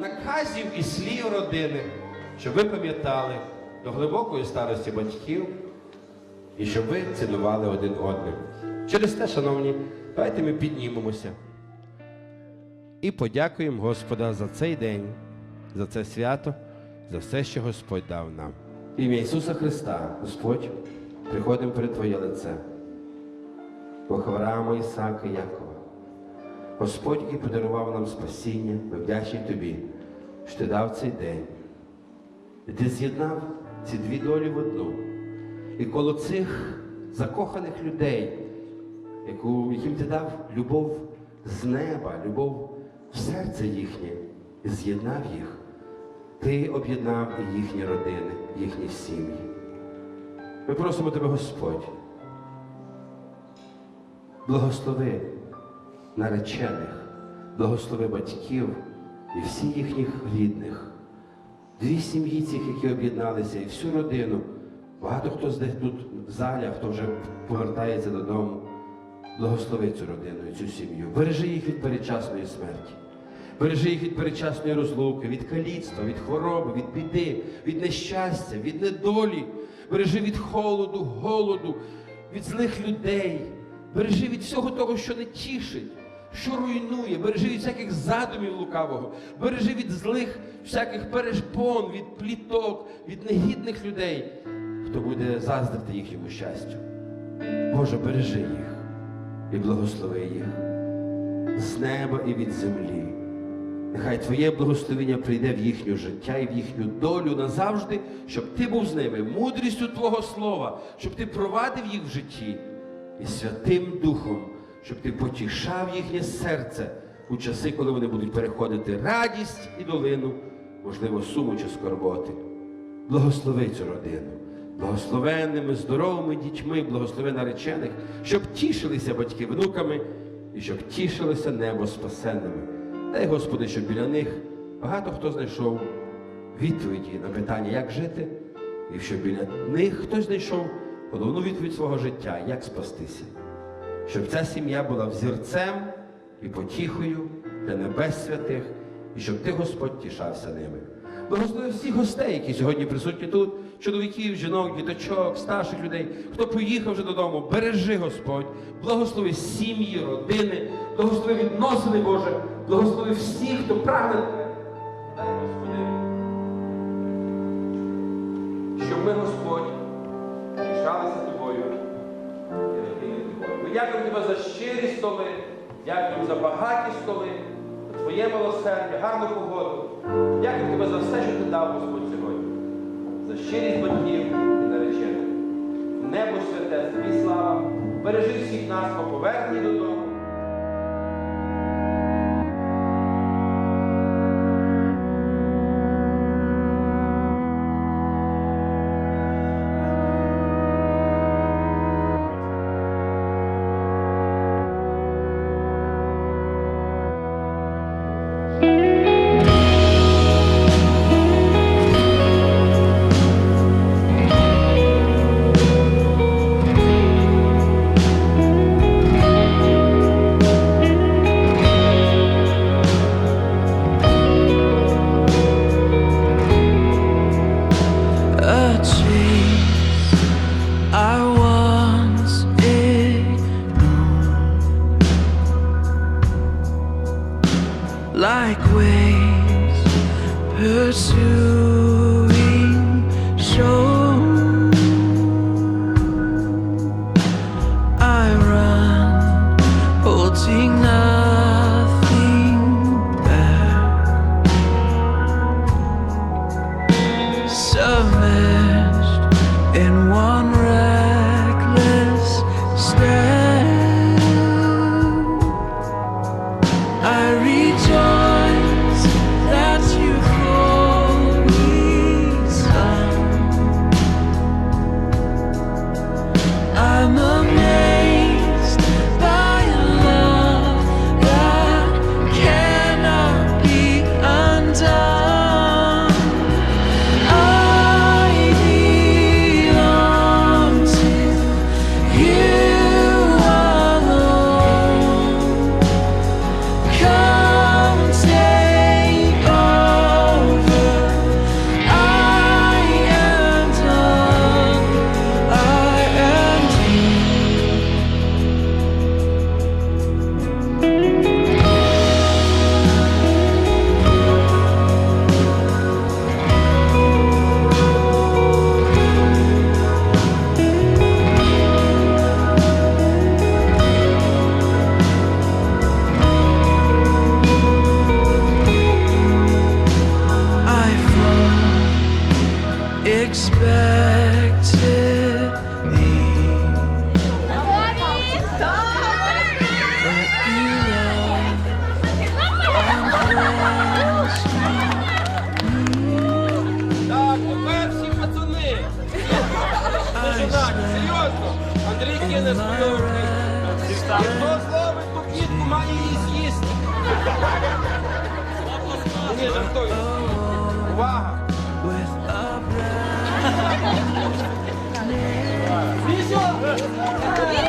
наказів і слів родини, щоб ви пам'ятали до глибокої старості батьків і щоб ви цінували один одним. Через те, шановні, давайте ми піднімемося і подякуємо Господа за цей день, за це свято, за все, що Господь дав нам. Ім'я Ісуса Христа, Господь, приходимо перед Твоє лице. Бог Ісаака, Якова. Господь, який подарував нам спасіння, ми вдячні Тобі, що Ти дав цей день. І ти з'єднав ці дві долі в одну. І коло цих закоханих людей, яку, яким ти дав любов з неба, любов в серце їхнє, і з'єднав їх, ти об'єднав і їхні родини, їхні сім'ї. Ми просимо тебе, Господь, благослови наречених, благослови батьків і всіх їхніх рідних, дві сім'ї цих, які об'єдналися, і всю родину. Багато хто з них тут в залі, а хто вже повертається додому. Благослови цю родину і цю сім'ю. Бережи їх від передчасної смерті. Бережи їх від передчасної розлуки, від каліцтва, від хвороби, від біди, від нещастя, від недолі. Бережи від холоду, голоду, від злих людей. Бережи від всього того, що не тішить, що руйнує. Бережи від всяких задумів лукавого. Бережи від злих всяких перешпон, від пліток, від негідних людей, хто буде заздрити їхньому щастю. Боже, бережи їх і благослови їх з неба і від землі. Нехай Твоє благословення прийде в їхнє життя і в їхню долю назавжди, щоб Ти був з ними, мудрістю Твого Слова, щоб Ти провадив їх в житті і Святим Духом, щоб Ти потішав їхнє серце у часи, коли вони будуть переходити радість і долину, можливо, суму чи скорботи. Благослови цю родину, благословенними, здоровими дітьми, благослови наречених, щоб тішилися батьки внуками і щоб тішилося небо спасенними. Дай, Господи, щоб біля них багато хто знайшов відповіді на питання, як жити, і щоб біля них хтось знайшов головну відповідь свого життя, як спастися. Щоб ця сім'я була взірцем і потіхою для небес святих, і щоб ти, Господь, тішався ними. Благослови всіх гостей, які сьогодні присутні тут, чоловіків, жінок, діточок, старших людей, хто поїхав вже додому, бережи Господь, благослови сім'ї, родини, благослови відносини, Боже, благослови всіх, хто прагне. Дай, Господи, щоб ми, Господь, тішалися тобою Ми дякуємо тебе за щирість столи, дякуємо за багатість столи, за твоє милосердя, гарну погоду. Дякуємо тебе за все, що ти дав, Господь, сьогодні, за щирість батьків і наречених. Небо святе, тобі слава, бережи всіх нас по поверненні додому. Like waves pursuing стане. Хто зловить ту кітку, має її з'їсти. Ні, жартую. Увага! Вісім!